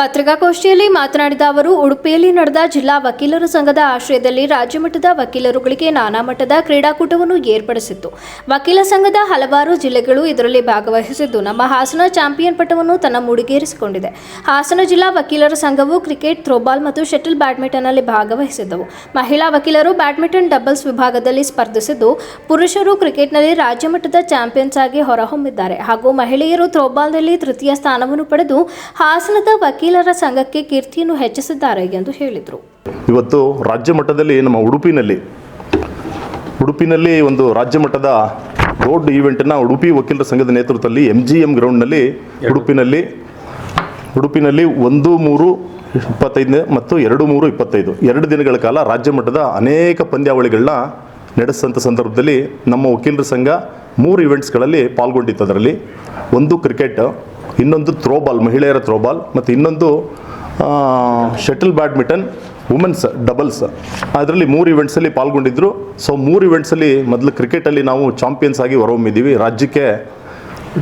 S1: ಪತ್ರಿಕಾಗೋಷ್ಠಿಯಲ್ಲಿ ಮಾತನಾಡಿದ ಅವರು, ಉಡುಪಿಯಲ್ಲಿ ನಡೆದ ಜಿಲ್ಲಾ ವಕೀಲರ ಸಂಘದ ಆಶ್ರಯದಲ್ಲಿ ರಾಜ್ಯಮಟ್ಟದ ವಕೀಲರುಗಳಿಗೆ ನಾನಾ ಮಟ್ಟದ ಕ್ರೀಡಾಕೂಟವನ್ನು ಏರ್ಪಡಿಸಿತ್ತು. ವಕೀಲ ಸಂಘದ ಹಲವಾರು ಜಿಲ್ಲೆಗಳು ಇದರಲ್ಲಿ ಭಾಗವಹಿಸಿದ್ದು. ನಮ್ಮ ಹಾಸನ ಚಾಂಪಿಯನ್ ಪಟ್ಟವನ್ನು ತನ್ನ ಮುಡಿಗೇರಿಸಿಕೊಂಡಿದೆ. ಹಾಸನ ಜಿಲ್ಲಾ ವಕೀಲರ ಸಂಘವು ಕ್ರಿಕೆಟ್, ಥ್ರೋಬಾಲ್ ಮತ್ತು ಶಟಲ್ ಬ್ಯಾಡ್ಮಿಂಟನ್ನಲ್ಲಿ ಭಾಗವಹಿಸಿದ್ದವು. ಮಹಿಳಾ ವಕೀಲರು ಬ್ಯಾಡ್ಮಿಂಟನ್ ಡಬಲ್ಸ್ ವಿಭಾಗದಲ್ಲಿ ಸ್ಪರ್ಧಿಸಿದ್ದು, ಪುರುಷರು ಕ್ರಿಕೆಟ್ನಲ್ಲಿ ರಾಜ್ಯಮಟ್ಟದ ಚಾಂಪಿಯನ್ಸ್ ಆಗಿ ಹೊರಹೊಮ್ಮಿದ್ದಾರೆ. ಹಾಗೂ ಮಹಿಳೆಯರು ಥ್ರೋಬಾಲ್ನಲ್ಲಿ ತೃತೀಯ ಸ್ಥಾನವನ್ನು ಪಡೆದು ಹಾಸನದ ವಕೀಲರ ಸಂಘಕ್ಕೆ ಕೀರ್ತಿಯನ್ನು ಹೆಚ್ಚಿಸಿದ್ದಾರೆ ಎಂದು ಹೇಳಿದರು.
S5: ಇವತ್ತು ರಾಜ್ಯ ಮಟ್ಟದಲ್ಲಿ ನಮ್ಮ ಉಡುಪಿನಲ್ಲಿ ಉಡುಪಿನಲ್ಲಿ ಒಂದು ರಾಜ್ಯ ಮಟ್ಟದ ದೊಡ್ಡ ಈವೆಂಟನ್ನು ಉಡುಪಿ ವಕೀಲರ ಸಂಘದ ನೇತೃತ್ವದಲ್ಲಿ ಎಂ ಜಿ ಎಂ ಗ್ರೌಂಡ್ನಲ್ಲಿ ಉಡುಪಿನಲ್ಲಿ ಉಡುಪಿನಲ್ಲಿ ಒಂದು ಮೂರು ಇಪ್ಪತ್ತೈದನೇ ಮತ್ತು ಎರಡು ಮೂರು ಇಪ್ಪತ್ತೈದು, ಎರಡು ದಿನಗಳ ಕಾಲ ರಾಜ್ಯ ಮಟ್ಟದ ಅನೇಕ ಪಂದ್ಯಾವಳಿಗಳನ್ನ ನಡೆಸಿದಂಥ ಸಂದರ್ಭದಲ್ಲಿ ನಮ್ಮ ವಕೀಲರ ಸಂಘ ಮೂರು ಇವೆಂಟ್ಸ್ಗಳಲ್ಲಿ ಪಾಲ್ಗೊಂಡಿತ್ತು. ಅದರಲ್ಲಿ ಒಂದು ಕ್ರಿಕೆಟ್ ಇನ್ನೊಂದು ಥ್ರೋಬಾಲ್, ಮಹಿಳೆಯರ ಥ್ರೋಬಾಲ್, ಮತ್ತು ಇನ್ನೊಂದು ಶಟಲ್ ಬ್ಯಾಡ್ಮಿಂಟನ್, ವುಮೆನ್ಸ್ ಡಬಲ್ಸ್. ಅದರಲ್ಲಿ ಮೂರು ಇವೆಂಟ್ಸಲ್ಲಿ ಪಾಲ್ಗೊಂಡಿದ್ದರು ಸೊ ಮೂರು ಇವೆಂಟ್ಸಲ್ಲಿ ಮೊದಲು ಕ್ರಿಕೆಟಲ್ಲಿ ನಾವು ಚಾಂಪಿಯನ್ಸ್ ಆಗಿ ಹೊರಹೊಮ್ಮಿದ್ದೀವಿ ರಾಜ್ಯಕ್ಕೆ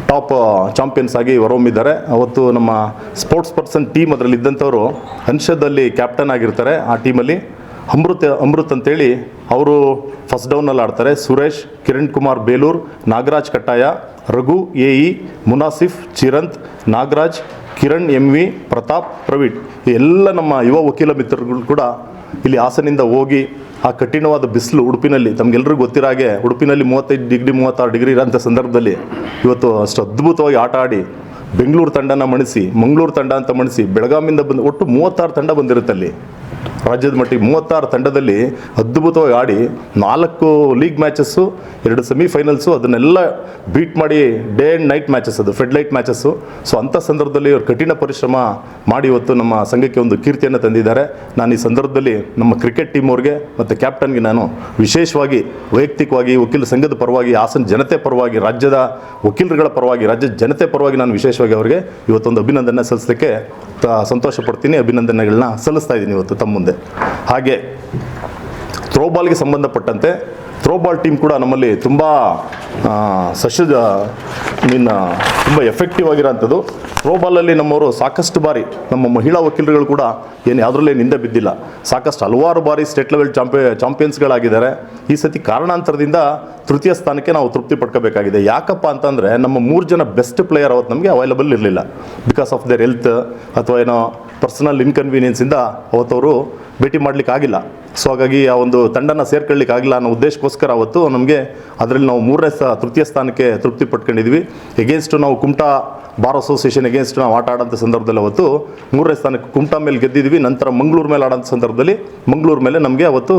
S5: ಟಾಪ್ ಚಾಂಪಿಯನ್ಸ್ ಆಗಿ ಹೊರಹೊಮ್ಮಿದ್ದಾರೆ. ಅವತ್ತು ನಮ್ಮ ಸ್ಪೋರ್ಟ್ಸ್ ಪರ್ಸನ್ ಟೀಮ್ ಅದರಲ್ಲಿ ಇದ್ದಂಥವರು ಅಂಶದಲ್ಲಿ ಕ್ಯಾಪ್ಟನ್ ಆಗಿರ್ತಾರೆ ಆ ಟೀಮಲ್ಲಿ ಅಮೃತ್ ಅಮೃತ್ ಅಂತೇಳಿ ಅವರು ಫಸ್ಟ್ ಡೌನಲ್ಲಿ ಆಡ್ತಾರೆ. Suresh, Kiran Kumar, Belur, Nagaraj Kattaya Raghu A E Munasif, Chiranth, Nagaraj, Kiran M V Pratap, Praveen. ಎಲ್ಲ ನಮ್ಮ ಯುವ ವಕೀಲ ಮಿತ್ರರುಗಳು ಕೂಡ ಇಲ್ಲಿ ಹಾಸನಿಂದ ಹೋಗಿ ಆ ಕಠಿಣವಾದ ಬಿಸಿಲು ಉಡುಪಿನಲ್ಲಿ ತಮಗೆಲ್ಲರಿಗೂ ಗೊತ್ತಿರೋ ಹಾಗೆ ಉಡುಪಿನಲ್ಲಿ ಮೂವತ್ತೈದು ಡಿಗ್ರಿ, ಮೂವತ್ತಾರು ಡಿಗ್ರಿ ಇರೋಂಥ ಸಂದರ್ಭದಲ್ಲಿ ಇವತ್ತು ಅಷ್ಟು ಅದ್ಭುತವಾಗಿ ಆಟ ಆಡಿ ಬೆಂಗಳೂರು ತಂಡನ ಮಣಿಸಿ, ಮಂಗಳೂರು ತಂಡ ಅಂತ ಮಣಿಸಿ ಬೆಳಗಾವಿಯಿಂದ ಬಂದು ಒಟ್ಟು ಮೂವತ್ತಾರು ತಂಡ ಬಂದಿರುತ್ತೆ ಅಲ್ಲಿ. ರಾಜ್ಯದ ಮಟ್ಟಿಗೆ ಮೂವತ್ತಾರು ತಂಡದಲ್ಲಿ ಅದ್ಭುತವಾಗಿ ಆಡಿ ನಾಲ್ಕು ಲೀಗ್ ಮ್ಯಾಚಸ್ಸು, ಎರಡು ಸೆಮಿಫೈನಲ್ಸು, ಅದನ್ನೆಲ್ಲ ಬೀಟ್ ಮಾಡಿ ಡೇ ಆ್ಯಂಡ್ ನೈಟ್ ಮ್ಯಾಚಸ್ ಅದು ಫೆಡ್ ಲೈಟ್ ಮ್ಯಾಚಸ್ಸು. ಸೊ ಅಂಥ ಸಂದರ್ಭದಲ್ಲಿ ಇವರು ಕಠಿಣ ಪರಿಶ್ರಮ ಮಾಡಿ ಇವತ್ತು ನಮ್ಮ ಸಂಘಕ್ಕೆ ಒಂದು ಕೀರ್ತಿಯನ್ನು ತಂದಿದ್ದಾರೆ. ನಾನು ಈ ಸಂದರ್ಭದಲ್ಲಿ ನಮ್ಮ ಕ್ರಿಕೆಟ್ ಟೀಮ್ ಅವ್ರಿಗೆ ಮತ್ತು ಕ್ಯಾಪ್ಟನ್ಗೆ ನಾನು ವಿಶೇಷವಾಗಿ ವೈಯಕ್ತಿಕವಾಗಿ ವಕೀಲ ಸಂಘದ ಪರವಾಗಿ, ಹಾಸನ ಜನತೆ ಪರವಾಗಿ, ರಾಜ್ಯದ ವಕೀಲರುಗಳ ಪರವಾಗಿ, ರಾಜ್ಯದ ಜನತೆ ಪರವಾಗಿ ನಾನು ವಿಶೇಷವಾಗಿ ಅವರಿಗೆ ಇವತ್ತೊಂದು ಅಭಿನಂದನೆ ಸಲ್ಲಿಸಲಿಕ್ಕೆ ಸಂತೋಷ ಪಡ್ತೀನಿ, ಅಭಿನಂದನೆಗಳನ್ನ ಸಲ್ಲಿಸ್ತಾ ಇದ್ದೀನಿ ಇವತ್ತು ತಮ್ಮ ಹಾಗೆ ಥ್ರೋಬಾಲ್ಗೆ ಸಂಬಂಧಪಟ್ಟಂತೆ ಥ್ರೋಬಾಲ್ ಟೀಮ್ ಕೂಡ ನಮ್ಮಲ್ಲಿ ತುಂಬ ಸಶ ಮೀನ್ ತುಂಬ ಎಫೆಕ್ಟಿವ್ ಆಗಿರೋಂಥದ್ದು. ಥ್ರೋಬಾಲಲ್ಲಿ ನಮ್ಮವರು ಸಾಕಷ್ಟು ಬಾರಿ, ನಮ್ಮ ಮಹಿಳಾ ವಕೀಲರುಗಳು ಕೂಡ ಏನು ಯಾವುದರಲ್ಲೇ ನಿಂದೆ ಬಿದ್ದಿಲ್ಲ. ಸಾಕಷ್ಟು ಹಲವಾರು ಬಾರಿ ಸ್ಟೇಟ್ ಲೆವೆಲ್ ಚಾಂಪಿಯ ಚಾಂಪಿಯನ್ಸ್ಗಳಾಗಿದ್ದಾರೆ ಈ ಸತಿ ಕಾರಣಾಂತರದಿಂದ ತೃತೀಯ ಸ್ಥಾನಕ್ಕೆ ನಾವು ತೃಪ್ತಿ ಪಡ್ಕೋಬೇಕಾಗಿದೆ. ಯಾಕಪ್ಪ ಅಂತಂದರೆ, ನಮ್ಮ ಮೂರು ಜನ ಬೆಸ್ಟ್ ಪ್ಲೇಯರ್ ಅವತ್ತು ನಮಗೆ ಅವೈಲಬಲ್ ಇರಲಿಲ್ಲ. ಬಿಕಾಸ್ ಆಫ್ ದೇರ್ ಹೆಲ್ತ್ ಅಥವಾ ಏನೋ ಪರ್ಸನಲ್ ಇನ್ಕನ್ವೀನಿಯನ್ಸಿಂದ ಅವತ್ತವರು ಭೇಟಿ ಮಾಡಲಿಕ್ಕೆ ಆಗಿಲ್ಲ ಸೊ ಹಾಗಾಗಿ ಆ ಒಂದು ತಂಡನ ಸೇರ್ಕೊಳ್ಳಿಕ್ಕೆ ಆಗಿಲ್ಲ ಅನ್ನೋ ಉದ್ದೇಶಕ್ಕೋಸ್ಕರ ಅವತ್ತು ನಮಗೆ ಅದರಲ್ಲಿ ನಾವು ಮೂರನೇ ಸಹ ತೃತೀಯ ಸ್ಥಾನಕ್ಕೆ ತೃಪ್ತಿ ಪಟ್ಕೊಂಡಿದ್ವಿ. ಎಗೇನ್ಸ್ಟ್ ನಾವು ಕುಮಟಾ ಬಾರ್ ಅಸೋಸಿಯೇಷನ್ ಎಗೇನ್ಸ್ಟ್ ನಾವು ಆಟ ಆಡೋಂಥ ಸಂದರ್ಭದಲ್ಲಿ ಅವತ್ತು ಮೂರನೇ ಸ್ಥಾನಕ್ಕೆ ಕುಮಟಾ ಮೇಲೆ ಗೆದ್ದಿದ್ವಿ. ನಂತರ ಮಂಗಳೂರು ಮೇಲೆ ಆಡೋಂಥ ಸಂದರ್ಭದಲ್ಲಿ ಮಂಗಳೂರು ಮೇಲೆ ನಮಗೆ ಅವತ್ತು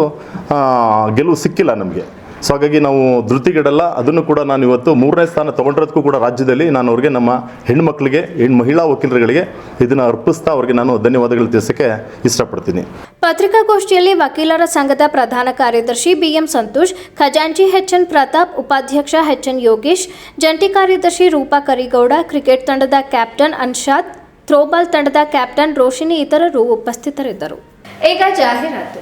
S5: ಗೆಲುವು ಸಿಕ್ಕಿಲ್ಲ ನಮಗೆ. ಸೊ ಹಾಗಾಗಿ ನಾವು ಧೃತಿಗಿಡಲ್ಲ, ಅದನ್ನು ಕೂಡ ನಾನು ಇವತ್ತು ಮೂರನೇ ಸ್ಥಾನ ತೊಗೊಂಡಿರೋದಕ್ಕೂ ಕೂಡ ರಾಜ್ಯದಲ್ಲಿ ನಾನು ಅವ್ರಿಗೆ ನಮ್ಮ ಹೆಣ್ಮಕ್ಳಿಗೆ ಹೆಣ್ಣು ಮಹಿಳಾ ವಕೀಲರುಗಳಿಗೆ ಇದನ್ನು ಅರ್ಪಿಸ್ತಾ ಅವ್ರಿಗೆ ನಾನು ಧನ್ಯವಾದಗಳು ತಿಳಿಸೋಕ್ಕೆ ಇಷ್ಟಪಡ್ತೀನಿ.
S1: ಪತ್ರಿಕಾಗೋಷ್ಠಿಯಲ್ಲಿ ವಕೀಲರ ಸಂಘದ ಪ್ರಧಾನ ಕಾರ್ಯದರ್ಶಿ ಬಿಎಂ ಸಂತೋಷ್, ಖಜಾಂಚಿ ಎಚ್ಎನ್ ಪ್ರತಾಪ್, ಉಪಾಧ್ಯಕ್ಷ ಎಚ್ಎನ್ ಯೋಗೇಶ್, ಜಂಟಿ ಕಾರ್ಯದರ್ಶಿ ರೂಪಾ ಕರಿಗೌಡ, ಕ್ರಿಕೆಟ್ ತಂಡದ ಕ್ಯಾಪ್ಟನ್ ಅನ್ಷಾದ್, ಥ್ರೋಬಾಲ್ ತಂಡದ ಕ್ಯಾಪ್ಟನ್ ರೋಶಿನಿ ಇತರರು ಉಪಸ್ಥಿತರಿದ್ದರು. ಈಗ ಜಾಹೀರಾತು.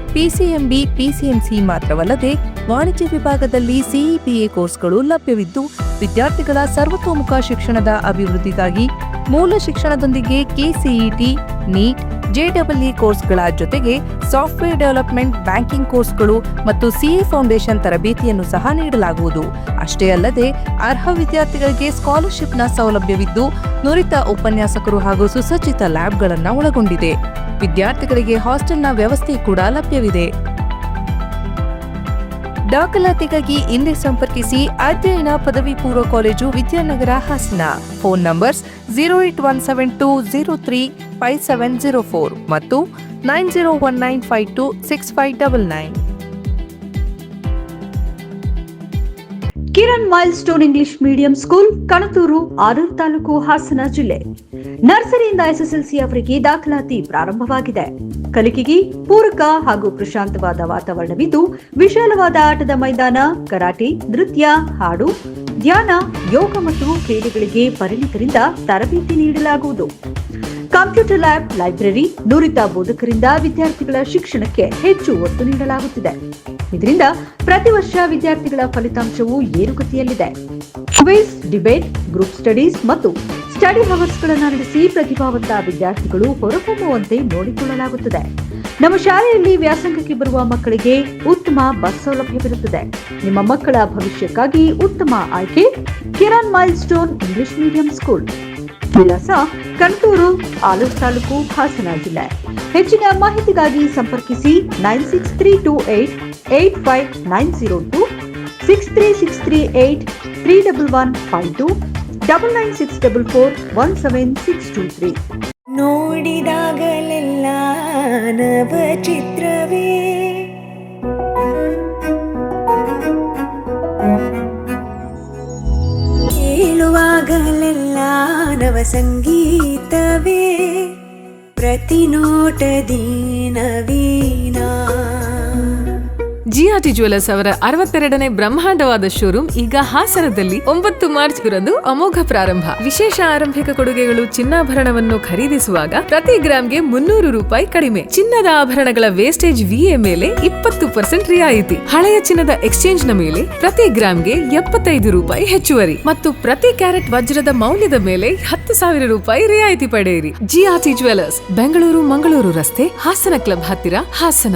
S6: ಪಿಸಿಎಂಬಿ, ಪಿಸಿಎಂಸಿ ಮಾತ್ರವಲ್ಲದೆ ವಾಣಿಜ್ಯ ವಿಭಾಗದಲ್ಲಿ ಸಿಇಪಿಎ ಕೋರ್ಸ್ಗಳು ಲಭ್ಯವಿದ್ದು, ವಿದ್ಯಾರ್ಥಿಗಳ ಸರ್ವತೋಮುಖ ಶಿಕ್ಷಣದ ಅಭಿವೃದ್ಧಿಗಾಗಿ ಮೂಲ ಶಿಕ್ಷಣದೊಂದಿಗೆ ಕೆಸಿಇಟಿ, ನೀಟ್ ಜೆಡಬ್ಲ್ಇ ಕೋರ್ಸ್ಗಳ ಜೊತೆಗೆ ಸಾಫ್ಟ್ವೇರ್ ಡೆವಲಪ್ಮೆಂಟ್, ಬ್ಯಾಂಕಿಂಗ್ ಕೋರ್ಸ್ಗಳು ಮತ್ತು ಸಿಎ ಫೌಂಡೇಶನ್ ತರಬೇತಿಯನ್ನು ಸಹ ನೀಡಲಾಗುವುದು. ಅಷ್ಟೇ ಅಲ್ಲದೆ, ಅರ್ಹ ವಿದ್ಯಾರ್ಥಿಗಳಿಗೆ ಸ್ಕಾಲರ್ಶಿಪ್ನ ಸೌಲಭ್ಯವಿದ್ದು, ನುರಿತ ಉಪನ್ಯಾಸಕರು ಹಾಗೂ ಸುಸಜ್ಜಿತ ಲ್ಯಾಬ್ಗಳನ್ನು ಒಳಗೊಂಡಿದೆ. ವಿದ್ಯಾರ್ಥಿಗಳಿಗೆ ಹಾಸ್ಟೆಲ್ನ ವ್ಯವಸ್ಥೆ ಕೂಡ ಲಭ್ಯವಿದೆ. ದಾಖಲಾತಿಗಾಗಿ ಹಿಂದೆ ಸಂಪರ್ಕಿಸಿ ಅಧ್ಯಯನ ಪದವಿ ಪೂರ್ವ college Vidyanagar Hassan. Phone numbers zero eight one seven two zero three five seven zero four ಮತ್ತು nine zero one nine five two six five double nine.
S7: Kiran milestone English medium school, Kanatur, Aruru taluk, Hassan ಜಿಲ್ಲೆ. ನರ್ಸರಿಯಿಂದ ಎಸ್ಎಸ್ಎಲ್ಸಿ ಅವರಿಗೆ ದಾಖಲಾತಿ ಪ್ರಾರಂಭವಾಗಿದೆ. ಕಲಿಕೆಗೆ ಪೂರಕ ಹಾಗೂ ಪ್ರಶಾಂತವಾದ ವಾತಾವರಣವಿದ್ದು, ವಿಶಾಲವಾದ ಆಟದ ಮೈದಾನ, ಕರಾಟೆ, ನೃತ್ಯ, ಹಾಡು, ಧ್ಯಾನ, ಯೋಗ ಮತ್ತು ಕ್ರೀಡೆಗಳಿಗೆ ಪರಿಣಿತರಿಂದ ತರಬೇತಿ ನೀಡಲಾಗುವುದು. ಕಂಪ್ಯೂಟರ್ ಲ್ಯಾಬ್ ಲೈಬ್ರರಿ ನುರಿತ ಬೋಧಕರಿಂದ ವಿದ್ಯಾರ್ಥಿಗಳ ಶಿಕ್ಷಣಕ್ಕೆ ಹೆಚ್ಚು ಒತ್ತು ನೀಡಲಾಗುತ್ತಿದೆ. ಇದರಿಂದ ಪ್ರತಿ ವರ್ಷ ವಿದ್ಯಾರ್ಥಿಗಳ ಫಲಿತಾಂಶವು ಏರುಗತಿಯಲ್ಲಿದೆ. ಕ್ವಿಸ್ ಡಿಬೇಟ್, ಗ್ರೂಪ್ ಸ್ಟಡೀಸ್ ಮತ್ತು ಸ್ಟಡಿ ಅವರ್ಸ್ಗಳನ್ನು ನಡೆಸಿ ಪ್ರತಿಭಾವಂತ ವಿದ್ಯಾರ್ಥಿಗಳು ಹೊರಹೊಮ್ಮುವಂತೆ ನೋಡಿಕೊಳ್ಳಲಾಗುತ್ತದೆ. ನಮ್ಮ ಶಾಲೆಯಲ್ಲಿ ವ್ಯಾಸಂಗಕ್ಕೆ ಬರುವ ಮಕ್ಕಳಿಗೆ ಉತ್ತಮ ಬಸ್ ಸೌಲಭ್ಯವಿರುತ್ತದೆ. ನಿಮ್ಮ ಮಕ್ಕಳ ಭವಿಷ್ಯಕ್ಕಾಗಿ ಉತ್ತಮ ಆಯ್ಕೆ Kiran milestone English medium school. ವಿಳಾಸ ಕಂಟೂರು ಆಲೂರು ತಾಲೂಕು ಹಾಸನ ಜಿಲ್ಲೆ. ಹೆಚ್ಚಿನ ಮಾಹಿತಿಗಾಗಿ ಸಂಪರ್ಕಿಸಿ nine six three two eight eight five nine zero two, six three six three eight three double one five two, double nine six double four one seven six two three.
S8: ನೋಡಿದಾಗಲೆಲ್ಲ ನವ ಸಂಗೀತವೇ ಪ್ರತಿ ನೋಟದಿ ನವೀನ
S9: ಜಿಆರ್ಟಿ ಜ್ಯುವೆಲರ್ಸ್ ಅವರ ಅರವತ್ತೆರಡನೇ ಬ್ರಹ್ಮಾಂಡವಾದ ಶೋರೂಮ್ ಈಗ ಹಾಸನದಲ್ಲಿ ಒಂಬತ್ತು ಮಾರ್ಚ್ ರಂದು ಅಮೋಘ ಪ್ರಾರಂಭ. ವಿಶೇಷ ಆರಂಭಿಕ ಕೊಡುಗೆಗಳು ಚಿನ್ನಾಭರಣವನ್ನು ಖರೀದಿಸುವಾಗ ಪ್ರತಿ ಗ್ರಾಂಗೆ ಮುನ್ನೂರು ರೂಪಾಯಿ ಕಡಿಮೆ. ಚಿನ್ನದ ಆಭರಣಗಳ ವೇಸ್ಟೇಜ್ ವಿಎ ಮೇಲೆ ಇಪ್ಪತ್ತು ಪರ್ಸೆಂಟ್ ರಿಯಾಯಿತಿ. ಹಳೆಯ ಚಿನ್ನದ ಎಕ್ಸ್ಚೇಂಜ್ನ ಮೇಲೆ ಪ್ರತಿ ಗ್ರಾಂಗೆ ಎಪ್ಪತ್ತೈದು ರೂಪಾಯಿ ಹೆಚ್ಚುವರಿ. ಮತ್ತು ಪ್ರತಿ ಕ್ಯಾರೆಟ್ ವಜ್ರದ ಮೌಲ್ಯದ ಮೇಲೆ ಹತ್ತು ಸಾವಿರ ರೂಪಾಯಿ ರಿಯಾಯಿತಿ ಪಡೆಯಿರಿ. ಜಿಆರ್ಟಿ ಜ್ಯುವೆಲರ್ಸ್ ಬೆಂಗಳೂರು ಮಂಗಳೂರು ರಸ್ತೆ, ಹಾಸನ ಕ್ಲಬ್ ಹತ್ತಿರ ಹಾಸನ.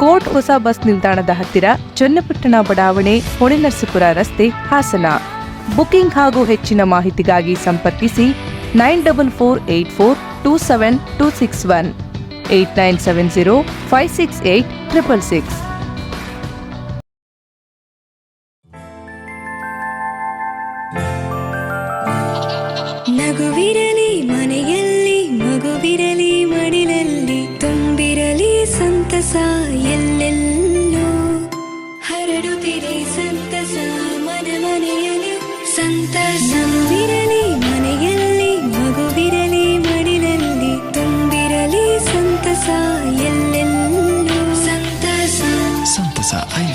S6: ಕೋರ್ಟ್ ಹೊಸ ಬಸ್ ನಿಲ್ದಾಣದ ಹತ್ತಿರ ಚನ್ನಪಟ್ಟಣ ಬಡಾವಣೆ ಹೊಳೆನರಸೀಪುರ ರಸ್ತೆ ಹಾಸನ. ಬುಕಿಂಗ್ ಹಾಗೂ ಹೆಚ್ಚಿನ ಮಾಹಿತಿಗಾಗಿ ಸಂಪರ್ಕಿಸಿ nine double four eight four two seven two six one, eight nine seven zero five six eight triple six.
S8: ನಗುವಿರಲಿ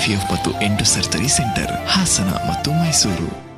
S10: IVF ಮತ್ತು ಎಂಟು ಸರ್ಜರಿ ಸೆಂಟರ್ ಹಾಸನ ಮತ್ತು ಮೈಸೂರು.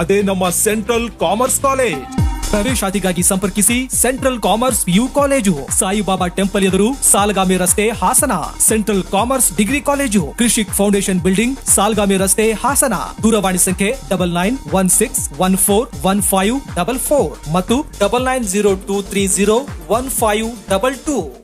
S11: ಅದೇ ನಮ್ಮ ಸೆಂಟ್ರಲ್ ಕಾಮರ್ಸ್ ಕಾಲೇಜ್. ಪ್ರವೇಶಾತಿಗಾಗಿ ಸಂಪರ್ಕಿಸಿ ಸೆಂಟ್ರಲ್ ಕಾಮರ್ಸ್ ಯು ಕಾಲೇಜು. ಸಾಯಿಬಾಬಾ ಟೆಂಪಲ್ ಎದುರು ಸಾಲಗಾಮಿ ರಸ್ತೆ Hassan. Central commerce degree college. Krishik foundation building Salgami ರಸ್ತೆ ಹಾಸನ. ದೂರವಾಣಿ ಸಂಖ್ಯೆ double nine one six one four one five double four ಮತ್ತು double nine zero two three zero one five double two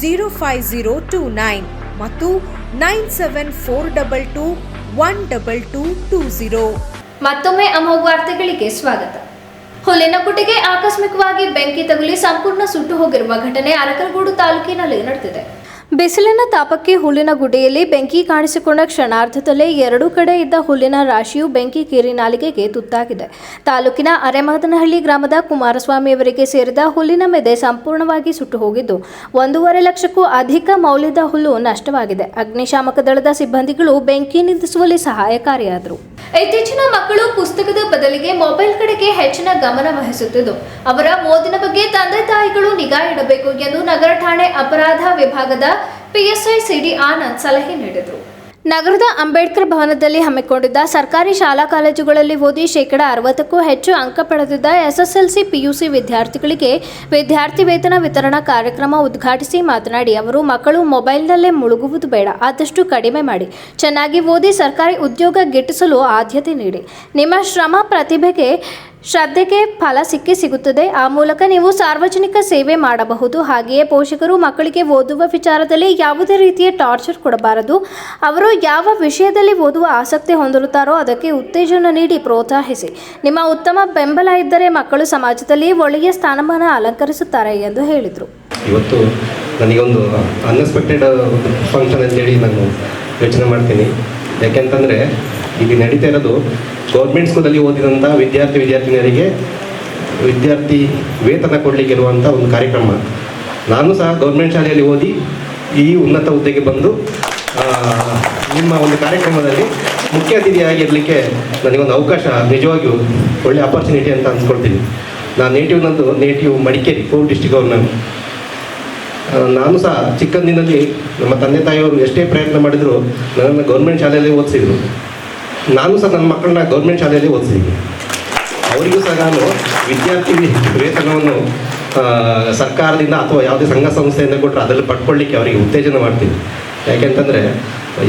S12: zero five zero two nine ಮತ್ತು nine seven four double two one double two two zero
S1: ಮತ್ತೊಮ್ಮೆ ಅಮೋಘ ವಾರ್ತೆಗಳಿಗೆ ಸ್ವಾಗತ. ಹುಲ್ಲಿನ ಕುಟಿಗೆ ಆಕಸ್ಮಿಕವಾಗಿ ಬೆಂಕಿ ತಗುಲಿ ಸಂಪೂರ್ಣ ಸುಟ್ಟು ಹೋಗಿರುವ ಘಟನೆ ಅರಕಲಗೂಡು ತಾಲೂಕಿನಲ್ಲಿ ನಡೆದಿದೆ. ಬಿಸಿಲಿನ ತಾಪಕ್ಕೆ ಹುಲ್ಲಿನ ಗುಡ್ಡೆಯಲ್ಲಿ ಬೆಂಕಿ ಕಾಣಿಸಿಕೊಂಡ ಕ್ಷಣಾರ್ಧದಲ್ಲೇ ಎರಡೂ ಕಡೆ ಇದ್ದ ಹುಲ್ಲಿನ ರಾಶಿಯು ಬೆಂಕಿ ಕೀರಿ ನಾಲಿಗೆಗೆ ತುತ್ತಾಗಿದೆ. ತಾಲೂಕಿನ ಅರೆಮಹದನಹಳ್ಳಿ ಗ್ರಾಮದ ಕುಮಾರಸ್ವಾಮಿಯವರಿಗೆ ಸೇರಿದ ಹುಲ್ಲಿನ ಮೆದೆ ಸಂಪೂರ್ಣವಾಗಿ ಸುಟ್ಟು ಹೋಗಿದ್ದು, ಒಂದೂವರೆ ಲಕ್ಷಕ್ಕೂ ಅಧಿಕ ಮೌಲ್ಯದ ಹುಲ್ಲು ನಷ್ಟವಾಗಿದೆ. ಅಗ್ನಿಶಾಮಕ ದಳದ ಸಿಬ್ಬಂದಿಗಳು ಬೆಂಕಿ ನಿಂದಿಸುವಲ್ಲಿ ಸಹಾಯಕಾರಿಯಾದರು. ಇತ್ತೀಚಿನ ಮಕ್ಕಳು ಪುಸ್ತಕದ ಬದಲಿಗೆ ಮೊಬೈಲ್ ಕಡೆಗೆ ಹೆಚ್ಚಿನ ಗಮನ ವಹಿಸುತ್ತಿದ್ದು, ಅವರ ಓದಿನ ಬಗ್ಗೆ ತಂದೆ ತಾಯಿಗಳು ನಿಗಾ ಇಡಬೇಕು ಎಂದು ನಗರ ಠಾಣೆ ಅಪರಾಧ ವಿಭಾಗದ ಪಿಎಸ್ಐ ಸಿಡಿ ಆನಂದ್ ಸಲಹೆ ನೀಡಿದರು. ನಗರದ ಅಂಬೇಡ್ಕರ್ ಭವನದಲ್ಲಿ ಹಮ್ಮಿಕೊಂಡಿದ್ದ ಸರ್ಕಾರಿ ಶಾಲಾ ಕಾಲೇಜುಗಳಲ್ಲಿ ಓದಿ ಶೇಕಡಾ ಅರವತ್ತಕ್ಕೂ ಹೆಚ್ಚು ಅಂಕ ಪಡೆದಿದ್ದ ಎಸ್ಎಸ್ಎಲ್ಸಿ ಪಿಯುಸಿ ವಿದ್ಯಾರ್ಥಿಗಳಿಗೆ ವಿದ್ಯಾರ್ಥಿ ವೇತನ ವಿತರಣಾ ಕಾರ್ಯಕ್ರಮ ಉದ್ಘಾಟಿಸಿ ಮಾತನಾಡಿ ಅವರು, ಮಕ್ಕಳು ಮೊಬೈಲ್ನಲ್ಲೇ ಮುಳುಗುವುದು ಬೇಡ, ಆದಷ್ಟು ಕಡಿಮೆ ಮಾಡಿ. ಚೆನ್ನಾಗಿ ಓದಿ ಸರ್ಕಾರಿ ಉದ್ಯೋಗ ಗಿಟ್ಟಿಸಲು ಆದ್ಯತೆ ನೀಡಿ. ನಿಮ್ಮ ಶ್ರಮ, ಪ್ರತಿಭೆಗೆ ಶ್ರದ್ಧೆಗೆ ಫಲ ಸಿಕ್ಕಿ ಸಿಗುತ್ತದೆ. ಆ ಮೂಲಕ ನೀವು ಸಾರ್ವಜನಿಕ ಸೇವೆ ಮಾಡಬಹುದು. ಹಾಗೆಯೇ ಪೋಷಕರು ಮಕ್ಕಳಿಗೆ ಓದುವ ವಿಚಾರದಲ್ಲಿ ಯಾವುದೇ ರೀತಿಯ ಟಾರ್ಚರ್ ಕೊಡಬಾರದು. ಅವರು ಯಾವ ವಿಷಯದಲ್ಲಿ ಓದುವ ಆಸಕ್ತಿ ಹೊಂದಿರುತ್ತಾರೋ ಅದಕ್ಕೆ ಉತ್ತೇಜನ ನೀಡಿ ಪ್ರೋತ್ಸಾಹಿಸಿ. ನಿಮ್ಮ ಉತ್ತಮ ಬೆಂಬಲ ಇದ್ದರೆ ಮಕ್ಕಳು ಸಮಾಜದಲ್ಲಿ ಒಳ್ಳೆಯ ಸ್ಥಾನಮಾನ ಅಲಂಕರಿಸುತ್ತಾರೆ ಎಂದು ಹೇಳಿದರು.
S13: ಇವತ್ತು ನನಗೊಂದು ಅನ್ಎಕ್ಸ್ಪೆಕ್ಟೆಡ್ ಫಂಕ್ಷನ್ ಅಂತೇಳಿ ನಾನು ಯೋಚನೆ ಮಾಡ್ತೀನಿ. ಯಾಕೆಂತಂದರೆ ಇಲ್ಲಿ ನಡೀತಾ ಇರೋದು ಗೌರ್ಮೆಂಟ್ ಸ್ಕೂಲಲ್ಲಿ ಓದಿದಂಥ ವಿದ್ಯಾರ್ಥಿ, ವಿದ್ಯಾರ್ಥಿನಿಯರಿಗೆ ವಿದ್ಯಾರ್ಥಿ ವೇತನ ಕೊಡಲಿಕ್ಕೆ ಇರುವಂಥ ಒಂದು ಕಾರ್ಯಕ್ರಮ. ನಾನು ಸಹ ಗೌರ್ಮೆಂಟ್ ಶಾಲೆಯಲ್ಲಿ ಓದಿ ಈ ಉನ್ನತ ಹುದ್ದೆಗೆ ಬಂದು ನಿಮ್ಮ ಒಂದು ಕಾರ್ಯಕ್ರಮದಲ್ಲಿ ಮುಖ್ಯ ಅತಿಥಿಯಾಗಿರಲಿಕ್ಕೆ ನನಗೊಂದು ಅವಕಾಶ, ನಿಜವಾಗಿಯೂ ಒಳ್ಳೆ ಅಪರ್ಚುನಿಟಿ ಅಂತ ಅನ್ಸ್ಕೊಳ್ತೀನಿ. ನಾನು ನೇಟಿವ್ ನಂದು ನೇಟಿವ್ ಮಡಿಕೇರಿ ಕೋವ್ ಡಿಸ್ಟಿಕ್ ಅವ್ರು ನಾನು ನಾನು ಸಹ ಚಿಕ್ಕಂದಿನಲ್ಲಿ ನಮ್ಮ ತಂದೆ ತಾಯಿಯವರು ಎಷ್ಟೇ ಪ್ರಯತ್ನ ಮಾಡಿದ್ರು ನನ್ನನ್ನು ಗೌರ್ಮೆಂಟ್ ಶಾಲೆಯಲ್ಲಿ ಓದಿಸಿದ್ರು. ನಾನು ಸಹ ನನ್ನ ಮಕ್ಕಳನ್ನ ಗೌರ್ಮೆಂಟ್ ಶಾಲೆಯಲ್ಲಿ ಓದಿಸಿದ್ದೀನಿ. ಅವರಿಗೂ ಸಹ ನಾನು ವಿದ್ಯಾರ್ಥಿ ವೇತನವನ್ನು ಸರ್ಕಾರದಿಂದ ಅಥವಾ ಯಾವುದೇ ಸಂಘ ಸಂಸ್ಥೆಯಿಂದ ಕೊಟ್ಟರೆ ಅದರಲ್ಲಿ ಪಡ್ಕೊಳ್ಳಿಕ್ಕೆ ಅವರಿಗೆ ಉತ್ತೇಜನ ಮಾಡ್ತೀನಿ. ಯಾಕೆಂತಂದರೆ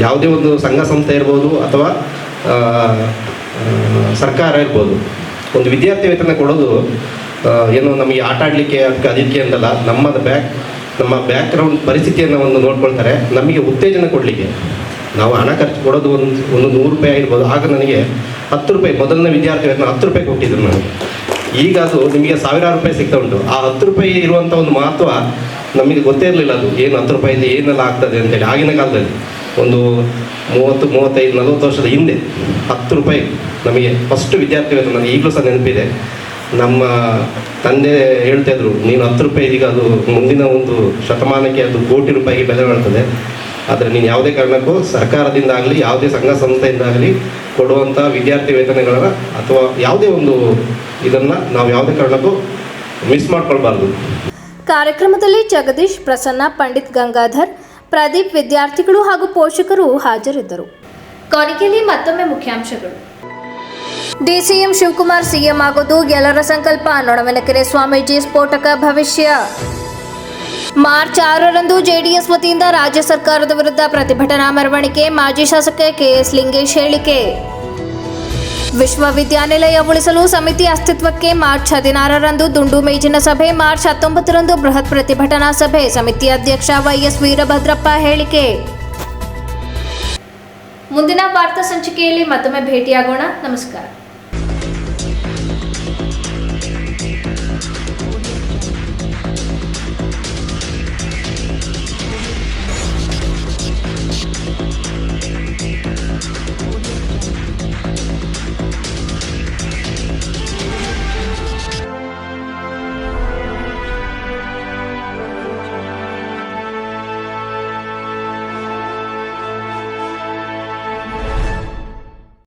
S13: ಯಾವುದೇ ಒಂದು ಸಂಘ ಸಂಸ್ಥೆ ಇರ್ಬೋದು ಅಥವಾ ಸರ್ಕಾರ ಇರ್ಬೋದು. ಒಂದು ವಿದ್ಯಾರ್ಥಿ ವೇತನ ಕೊಡೋದು ಏನು ನಮಗೆ ಆಟ ಆಡಲಿಕ್ಕೆ ಅದಕ್ಕೆ ಅದಕ್ಕೆ ಅಂತಲ್ಲ ನಮ್ಮದು ಬ್ಯಾಕ್, ನಮ್ಮ ಬ್ಯಾಕ್ಗ್ರೌಂಡ್ ಪರಿಸ್ಥಿತಿಯನ್ನು ಒಂದು ನೋಡ್ಕೊಳ್ತಾರೆ, ನಮಗೆ ಉತ್ತೇಜನ ಕೊಡಲಿಕ್ಕೆ. ನಾವು ಹಣ ಖರ್ಚು ಕೊಡೋದು ಒಂದು ಒಂದು ನೂರು ರೂಪಾಯಿ ಆಗಿರ್ಬೋದು. ಆಗ ನನಗೆ ಹತ್ತು ರೂಪಾಯಿ, ಮೊದಲನೇ ವಿದ್ಯಾರ್ಥಿ ಹತ್ತು ರೂಪಾಯಿ ಕೊಟ್ಟಿದ್ರು ನಾನು ಈಗ ಅದು ನಿಮಗೆ ಸಾವಿರಾರು ರೂಪಾಯಿ ಸಿಗ್ತಾ ಉಂಟು. ಆ ಹತ್ತು ರೂಪಾಯಿ ಇರುವಂಥ ಒಂದು ಮಹತ್ವ ನಮಗೆ ಗೊತ್ತೇ ಇರಲಿಲ್ಲ ಅದು. ಏನು ಹತ್ತು ರೂಪಾಯಿಂದ ಏನೆಲ್ಲ ಆಗ್ತದೆ ಅಂತೇಳಿ. ಆಗಿನ ಕಾಲದಲ್ಲಿ ಒಂದು ಮೂವತ್ತು, ಮೂವತ್ತೈದು, ನಲವತ್ತು ವರ್ಷದ ಹಿಂದೆ ಹತ್ತು ರೂಪಾಯಿ ನಮಗೆ ಫಸ್ಟ್ ವಿದ್ಯಾರ್ಥಿ ವೇತನ ನನಗೆ ಈಗಲೂ ಸಹ ನೆನಪಿದೆ. ನಮ್ಮ ತಂದೆ ಹೇಳ್ತಾಯಿದ್ರು ನೀನು ಹತ್ತು ರೂಪಾಯಿ ಈಗ ಅದು ಮುಂದಿನ ಒಂದು ಶತಮಾನಕ್ಕೆ ಅದು ಕೋಟಿ ರೂಪಾಯಿಗೆ ಬೆಲೆ ಬಾಳ್ತದೆ ಆದರೆ ನೀನು ಯಾವುದೇ ಕಾರಣಕ್ಕೂ ಸರ್ಕಾರದಿಂದ ಆಗಲಿ ಯಾವುದೇ ಸಂಘ ಸಂಸ್ಥೆಯಿಂದ ಆಗಲಿ ಕೊಡುವಂಥ ವಿದ್ಯಾರ್ಥಿ ವೇತನಗಳನ್ನು ಅಥವಾ ಯಾವುದೇ ಒಂದು ಇದನ್ನು ನಾವು ಯಾವುದೇ ಕಾರಣಕ್ಕೂ ಮಿಸ್ ಮಾಡ್ಕೊಳ್ಬಾರ್ದು.
S1: ಕಾರ್ಯಕ್ರಮದಲ್ಲಿ ಜಗದೀಶ್ ಪ್ರಸನ್ನ ಪಂಡಿತ್ ಗಂಗಾಧರ್ ಪ್ರದೀಪ್ ವಿದ್ಯಾರ್ಥಿಗಳು ಹಾಗೂ ಪೋಷಕರು ಹಾಜರಿದ್ದರು. ಕೊನೆಯಲ್ಲಿ ಮತ್ತೊಮ್ಮೆ ಮುಖ್ಯಾಂಶಗಳು. ಡಿಸಿಎಂ ಶಿವಕುಮಾರ್ ಸಿಎಂ ಆಗೋದು ಎಲ್ಲರ ಸಂಕಲ್ಪ. ನೊಣವೆನಕೆರೆ ಸ್ವಾಮೀಜಿ ಸ್ಫೋಟಕ ಭವಿಷ್ಯ. ಮಾರ್ಚ್ ಆರರಂದು ಜೆಡಿಎಸ್ ವತಿಯಿಂದ ರಾಜ್ಯ ಸರ್ಕಾರದ ವಿರುದ್ಧ ಪ್ರತಿಭಟನಾ ಮೆರವಣಿಗೆ ಮಾಜಿ ಶಾಸಕ ಕೆಎಸ್ ಲಿಂಗೇಶ್ ಹೇಳಿಕೆ. ವಿಶ್ವವಿದ್ಯಾನಿಲಯ ಉಳಿಸಲು ಸಮಿತಿ ಅಸ್ತಿತ್ವಕ್ಕೆ ಮಾರ್ಚ್ ಹದಿನಾರರಂದು ದುಂಡು ಮೇಜಿನ ಸಭೆ, ಮಾರ್ಚ್ ಹತ್ತೊಂಬತ್ತರಂದು ಬೃಹತ್ ಪ್ರತಿಭಟನಾ ಸಭೆ, ಸಮಿತಿ ಅಧ್ಯಕ್ಷ ವೈಎಸ್ ವೀರಭದ್ರಪ್ಪ ಹೇಳಿಕೆ. ಮುಂದಿನ ವಾರ್ತಾ ಸಂಚಿಕೆಯಲ್ಲಿ ಮತ್ತೊಮ್ಮೆ ಭೇಟಿಯಾಗೋಣ. ನಮಸ್ಕಾರ.